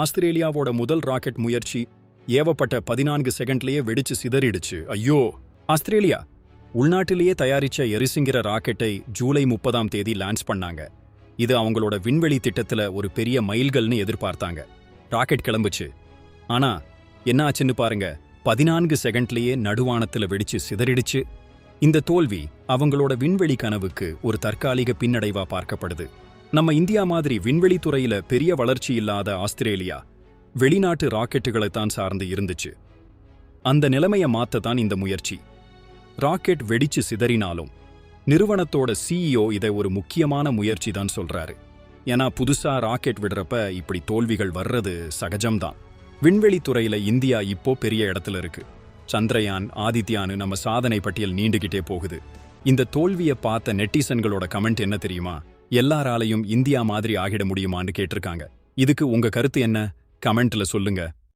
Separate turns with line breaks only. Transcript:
ஆஸ்திரேலியாவோட முதல் ராக்கெட் முயற்சி ஏவப்பட்ட பதினான்கு செகண்ட்லயே வெடிச்சு சிதறிடுச்சு. ஐயோ! ஆஸ்திரேலியா உள்நாட்டிலேயே தயாரிச்ச எரிசுங்கிற ராக்கெட்டை ஜூலை முப்பதாம் தேதி லான்ச் பண்ணாங்க. இது அவங்களோட விண்வெளி திட்டத்துல ஒரு பெரிய மைல்கள்னு எதிர்பார்த்தாங்க. ராக்கெட் கிளம்புச்சு. ஆனா என்ன ஆச்சுன்னு பாருங்க. பதினான்கு செகண்ட்லயே நடுவானத்துல வெடிச்சு சிதறிடுச்சு. இந்த தோல்வி அவங்களோட விண்வெளி கனவுக்கு ஒரு தற்காலிக பின்னடைவா பார்க்கப்படுது. நம்ம இந்தியா மாதிரி விண்வெளி துறையில பெரிய வளர்ச்சி இல்லாத ஆஸ்திரேலியா வெளிநாட்டு ராக்கெட்டுகளை தான் சார்ந்து இருந்துச்சு. அந்த நிலைமைய மாத்ததான் இந்த முயற்சி. ராக்கெட் வெடிச்சு சிதறினாலும் நிறுவனத்தோட சிஇஓ இதை ஒரு முக்கியமான முயற்சி தான் சொல்றாரு. ஏன்னா புதுசா ராக்கெட் விடுறப்ப இப்படி தோல்விகள் வர்றது சகஜம்தான். விண்வெளி துறையில இந்தியா இப்போ பெரிய இடத்துல இருக்கு. சந்திரயான் ஆதித்யான்னு நம்ம சாதனை பட்டியல் நீண்டுகிட்டே போகுது. இந்த தோல்வியை பார்த்த நெட்டிசன்களோட கமெண்ட் என்ன தெரியுமா? எல்லாராலையும் இந்தியா மாதிரி ஆகிட முடியுமான்னு கேட்டிருக்காங்க. இதுக்கு உங்க கருத்து என்ன? கமெண்ட்ல சொல்லுங்க.